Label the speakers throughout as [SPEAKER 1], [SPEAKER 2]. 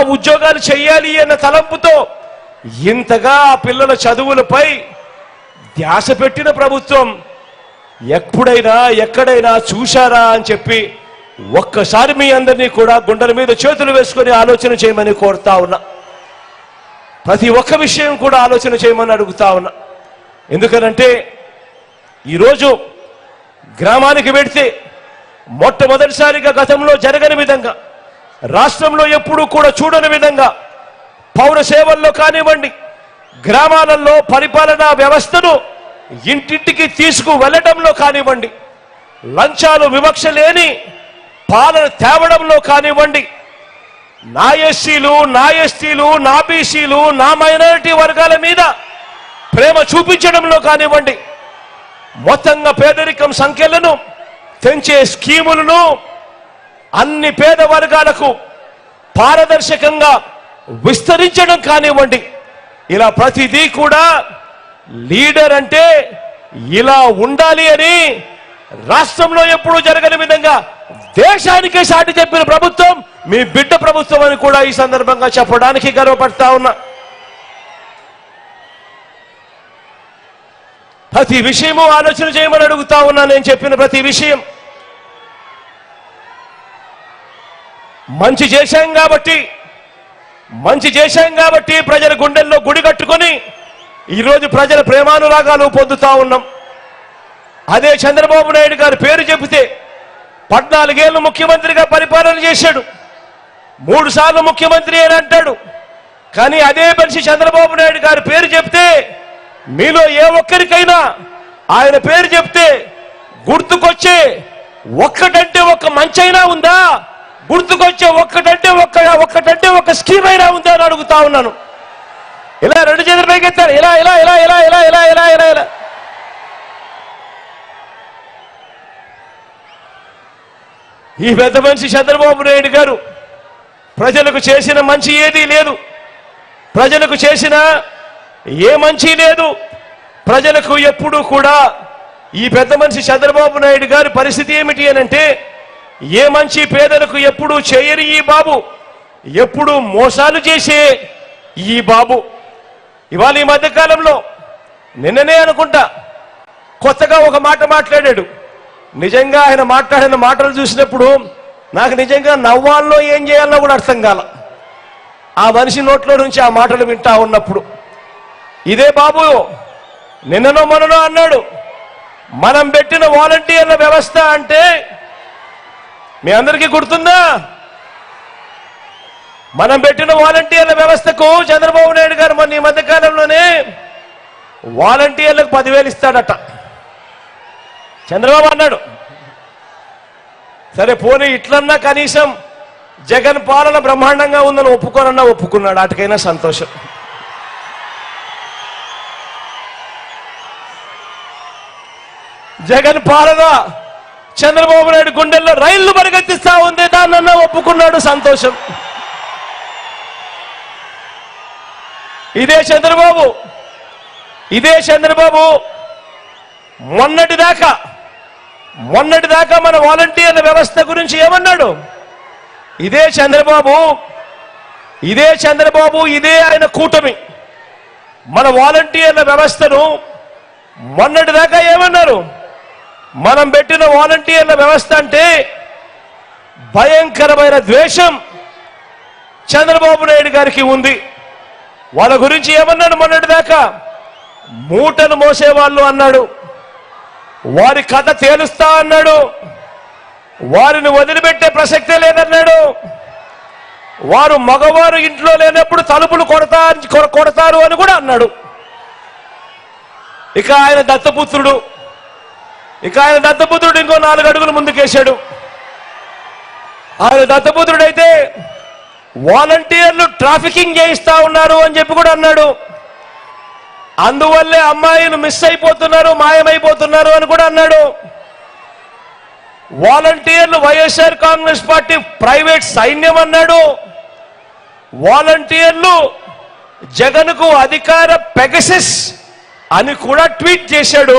[SPEAKER 1] ఉద్యోగాలు చేయాలి అన్న తలంపుతో ఇంతగా ఆ పిల్లల చదువులపై ధ్యాస పెట్టిన ప్రభుత్వం ఎప్పుడైనా ఎక్కడైనా చూశారా అని చెప్పి ఒక్కసారి మీ అందరినీ కూడా గుండెల మీద చేతులు వేసుకొని ఆలోచన చేయమని కోరుతా ఉన్నా. ప్రతి ఒక్క విషయం కూడా ఆలోచన చేయమని అడుగుతా ఉన్నా. ఎందుకనంటే ఈరోజు గ్రామానికి వెడితే మొట్టమొదటిసారిగా గతంలో జరగని విధంగా రాష్ట్రంలో ఎప్పుడూ కూడా చూడని విధంగా పౌర సేవల్లో కానివ్వండి గ్రామాలలో పరిపాలనా వ్యవస్థను ఇంటింటికి తీసుకు వెళ్ళడంలో కానివ్వండి లంచాలు వివక్ష లేని పాలన తేవడంలో కానివ్వండి నా ఎస్సీలు నా ఎస్టీలు నా బీసీలు నా మైనారిటీ వర్గాల మీద ప్రేమ చూపించడంలో కానివ్వండి మొత్తంగా పేదరికం సంఖ్యలను పెంచే స్కీములను అన్ని పేద వర్గాలకు పారదర్శకంగా విస్తరించడం కానివ్వండి. ఇలా ప్రతిదీ కూడా లీడర్ అంటే ఇలా ఉండాలి అని రాష్ట్రంలో ఎప్పుడూ జరగని విధంగా దేశానికే సాటి చెప్పిన ప్రభుత్వం మీ బిడ్డ ప్రభుత్వం అని కూడా ఈ సందర్భంగా చెప్పడానికి గర్వపడతా ఉన్నా. ప్రతి విషయము ఆలోచన చేయమని అడుగుతా ఉన్నా నేను చెప్పిన ప్రతి విషయం. మంచి చేశాం కాబట్టి మంచి చేశాం కాబట్టి ప్రజల గుండెల్లో గుడి కట్టుకొని ఈరోజు ప్రజల ప్రేమానురాగాలు పొందుతా ఉన్నాం. అదే చంద్రబాబు నాయుడు గారి పేరు చెబితే పద్నాలుగేళ్ళు ముఖ్యమంత్రిగా పరిపాలన చేశాడు. మూడు సార్లు ముఖ్యమంత్రి అని అంటాడు. కానీ అదే మనిషి చంద్రబాబు నాయుడు గారి పేరు చెప్తే మీలో ఏ ఒక్కరికైనా ఆయన పేరు చెప్తే గుర్తుకొచ్చే ఒక్కటంటే ఒక్క మంచైనా ఉందా? గుర్తుకొచ్చే ఒక్కటంటే ఒక్క ఒక్కటంటే ఒక స్కీమ్ అయినా ఉందా అని అడుగుతా ఉన్నాను. ఇలా రెండు చేతులు పైకెత్తారు ఇలా ఇలా ఇలా ఇలా ఇలా ఇలా ఇలా ఇలా ఇలా. ఈ పెద్ద మనిషి చంద్రబాబు నాయుడు గారు ప్రజలకు చేసిన మంచి ఏదీ లేదు. ప్రజలకు చేసిన ఏ మంచి లేదు. ప్రజలకు ఎప్పుడూ కూడా ఈ పెద్ద మనిషి చంద్రబాబు నాయుడు గారి పరిస్థితి ఏమిటి అని అంటే ఏ మంచి పేదలకు ఎప్పుడు చేయని ఈ బాబు ఎప్పుడు మోసాలు చేసే ఈ బాబు. ఇవాళ ఈ మధ్యకాలంలో నిన్ననే అనుకుంటా కొత్తగా ఒక మాట మాట్లాడాడు. నిజంగా ఆయన మాట్లాడిన మాటలు చూసినప్పుడు నాకు నిజంగా నవ్వాల్లో ఏం చేయాలో కూడా అర్థం కాల. ఆ మనిషి నోట్లో నుంచి ఆ మాటలు వింటా ఉన్నప్పుడు ఇదే బాబు నిన్ననో మననో అన్నాడు మనం పెట్టిన వాలంటీర్ల వ్యవస్థ అంటే మీ అందరికీ గుర్తుందా? మనం పెట్టిన వాలంటీర్ల వ్యవస్థకు చంద్రబాబు నాయుడు గారు మొన్న ఈ మధ్య కాలంలోనే వాలంటీర్లకు పదివేలు ఇస్తాడట. చంద్రబాబు అన్నాడు సరే పోనీ ఇట్లన్నా కనీసం జగన్ పాలన బ్రహ్మాండంగా ఉందని ఒప్పుకోనన్నా ఒప్పుకున్నాడు అటుకైనా సంతోషం. జగన్ పాలన చంద్రబాబు నాయుడు గుండెల్లో రైళ్ళు పరిగెత్తిస్తా ఉంది. దాన్నన్నా ఒప్పుకున్నాడు సంతోషం. ఇదే చంద్రబాబు. ఇదే చంద్రబాబు. మొన్నటి దాకా మొన్నటి దాకా మన వాలంటీర్ల వ్యవస్థ గురించి ఏమన్నాడు? ఇదే చంద్రబాబు. ఇదే చంద్రబాబు ఇదే ఆయన కూటమి. మన వాలంటీర్ల వ్యవస్థను మొన్నటి దాకా ఏమన్నారు? మనం పెట్టిన వాలంటీర్ల వ్యవస్థ అంటే భయంకరమైన ద్వేషం చంద్రబాబు నాయుడు గారికి ఉంది. వాళ్ళ గురించి ఏమన్నాడు మొన్నటి దాకా? మూటను మోసేవాళ్ళు అన్నాడు. వారి కథ తేలుస్తా అన్నాడు. వారిని వదిలిపెట్టే ప్రసక్తే లేదన్నాడు. వారు మగవారు ఇంట్లో లేనప్పుడు తలుపులు కొడతా కొ- కొడతారు అని కూడా అన్నాడు. ఇక ఆయన దత్తపుత్రుడు ఇక ఆయన దత్తపుత్రుడు ఇంకో నాలుగు అడుగులు ముందుకేశాడు. ఆయన దత్తపుత్రుడైతే వాలంటీర్లు ట్రాఫికింగ్ చేయిస్తా ఉన్నారు అని చెప్పి కూడా అన్నాడు. అందువల్లే అమ్మాయిలు మిస్ అయిపోతున్నారు మాయమైపోతున్నారు అని కూడా అన్నాడు. వాలంటీర్లు వైఎస్ఆర్ కాంగ్రెస్ పార్టీ ప్రైవేట్ సైన్యం అన్నాడు. వాలంటీర్లు జగన్కు అధికార పెగసిస్ అని కూడా ట్వీట్ చేశాడు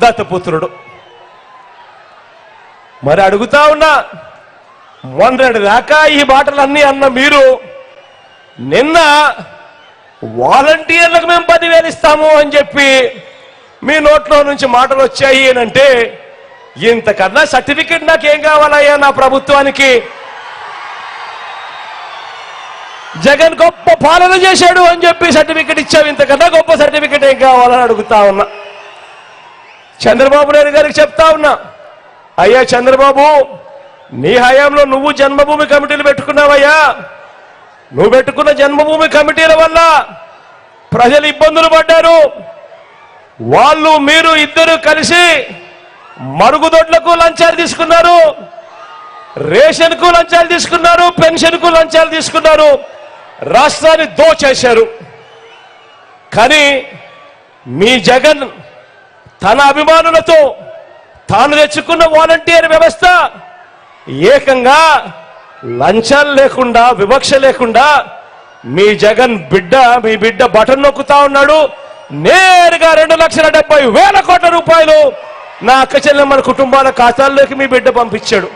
[SPEAKER 1] దత్తపుత్రుడు. మరి అడుగుతా ఉన్నా మొన్నటి దాకా ఈ మాటలన్నీ అన్న మీరు నిన్న వాలంటీర్లకు మేము పదివేలు ఇస్తాము అని చెప్పి మీ నోట్లో నుంచి మాటలు వచ్చాయి అంటే ఇంతకన్నా సర్టిఫికెట్ నాకేం కావాలయ్యా నా ప్రభుత్వానికి? జగన్ గొప్ప పాలన చేశాడు అని చెప్పి సర్టిఫికెట్ ఇచ్చావు ఇంతకన్నా గొప్ప సర్టిఫికెట్ ఏం కావాలని అడుగుతా ఉన్నా. చంద్రబాబు నాయుడు గారికి చెప్తా ఉన్నా అయ్యా చంద్రబాబు నీ హయాంలో నువ్వు జన్మభూమి కమిటీలు పెట్టుకున్నావయ్యా. నువ్వు పెట్టుకున్న జన్మభూమి కమిటీల వల్ల ప్రజలు ఇబ్బందులు పడ్డారు. వాళ్ళు మీరు ఇద్దరు కలిసి మరుగుదొడ్లకు లంచాలు తీసుకున్నారు. రేషన్కు లంచాలు తీసుకున్నారు పెన్షన్కు లంచాలు తీసుకున్నారు. రాష్ట్రాన్ని దోచేశారు. కానీ మీ జగన్ తన అభిమానులతో తాను తెచ్చుకున్న వాలంటీర్ వ్యవస్థ ఏకంగా లంచాలు లేకుండా వివక్ష లేకుండా మీ జగన్ బిడ్డ మీ బిడ్డ బటన్ నొక్కుతా ఉన్నాడు. నేరుగా రెండు లక్షల డెబ్బై వేల కోట్ల రూపాయలు నా అక్క చెల్లెమ్మల కుటుంబాల ఖాతాల్లోకి మీ బిడ్డ పంపించాడు.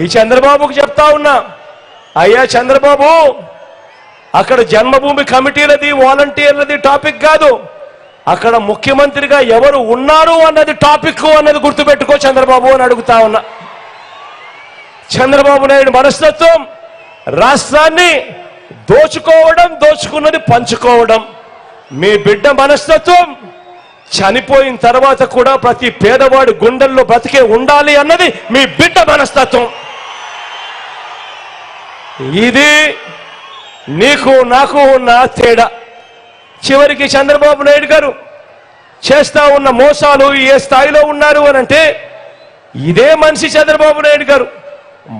[SPEAKER 1] ఈ చంద్రబాబుకు చెప్తా ఉన్నా అయ్యా చంద్రబాబు అక్కడ జన్మభూమి కమిటీలది వాలంటీర్లది టాపిక్ కాదు. అక్కడ ముఖ్యమంత్రిగా ఎవరు ఉన్నారు అన్నది టాపిక్ అన్నది గుర్తుపెట్టుకో చంద్రబాబు అని అడుగుతా ఉన్నా. చంద్రబాబు నాయుడు మనస్తత్వం రాష్ట్రాన్ని దోచుకోవడం దోచుకున్నది పంచుకోవడం. మీ బిడ్డ మనస్తత్వం చనిపోయిన తర్వాత కూడా ప్రతి పేదవాడి గుండెల్లో బ్రతికే ఉండాలి అన్నది మీ బిడ్డ మనస్తత్వం. ఇది నీకు నాకు ఉన్న తేడా. చివరికి చంద్రబాబు నాయుడు గారు చేస్తా ఉన్న మోసాలు ఏ స్థాయిలో ఉన్నారు అని అంటే ఇదే మనిషి చంద్రబాబు నాయుడు గారు.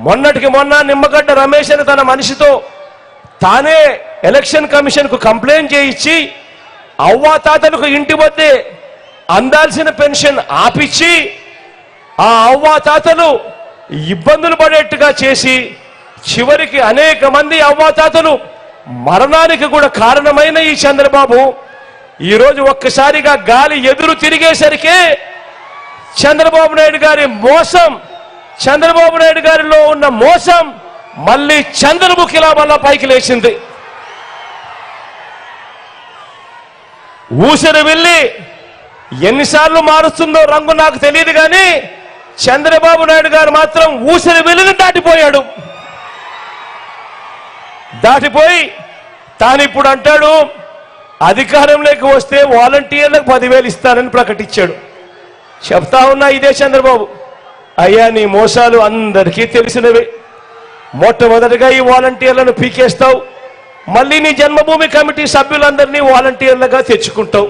[SPEAKER 1] మొన్నటికి మొన్న నిమ్మగడ్డ రమేష్ అని తన మనిషితో తానే ఎలక్షన్ కమిషన్కు కంప్లైంట్ చేయించి అవ్వాతాతలకు ఇంటి వద్దే అందాల్సిన పెన్షన్ ఆపిచ్చి ఆ అవ్వాతాతలు ఇబ్బందులు పడేట్టుగా చేసి చివరికి అనేక మంది అవ్వాతాతలు మరణానికి కూడా కారణమైన ఈ చంద్రబాబు ఈరోజు ఒక్కసారిగా గాలి ఎదురు తిరిగేసరికి చంద్రబాబు నాయుడు గారి మోసం చంద్రబాబు నాయుడు గారిలో ఉన్న మోసం మళ్ళీ చంద్రముఖిలా మళ్ళా పైకి లేచింది. ఊసరి వెళ్ళి ఎన్నిసార్లు మారుస్తుందో రంగు నాకు తెలియదు కానీ చంద్రబాబు నాయుడు గారు మాత్రం ఊసరి వెళ్ళిని దాటిపోయాడు. దాటిపోయి తాను ఇప్పుడు అంటాడు అధికారంలోకి వస్తే వాలంటీర్లకు పదివేలు ఇస్తానని ప్రకటించాడు. చెప్తా ఉన్నా ఇదే చంద్రబాబు. అయ్యా నీ మోసాలు అందరికీ తెలిసినవి. మొట్టమొదటిగా ఈ వాలంటీర్లను పీకేస్తావు. మళ్ళీ నీ జన్మభూమి కమిటీ సభ్యులందరినీ వాలంటీర్లుగా తెచ్చుకుంటావు.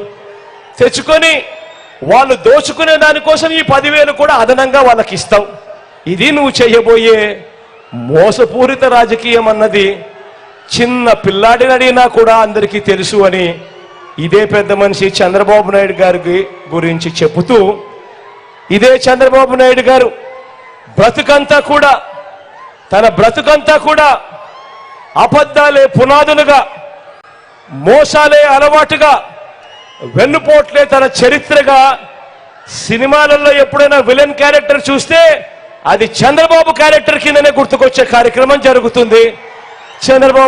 [SPEAKER 1] తెచ్చుకొని వాళ్ళు దోచుకునే దానికోసం ఈ పదివేలు కూడా అదనంగా వాళ్ళకి ఇస్తావు ఇది నువ్వు చేయబోయే మోసపూరిత రాజకీయం అన్నది చిన్న పిల్లాడిని అడిగినా కూడా అందరికీ తెలుసు అని ఇదే పెద్ద మనిషి చంద్రబాబు నాయుడు గారికి గురించి చెబుతూ ఇదే చంద్రబాబు నాయుడు గారు బ్రతుకంతా కూడా తన బ్రతుకంతా కూడా అబద్ధాలే పునాదులుగా మోసాలే అలవాటుగా వెన్నుపోట్లే తన చరిత్రగా సినిమాలలో ఎప్పుడైనా విలన్ క్యారెక్టర్ చూస్తే అది చంద్రబాబు క్యారెక్టర్ కిందనే గుర్తుకొచ్చే కార్యక్రమం జరుగుతుంది. చంద్రబాబు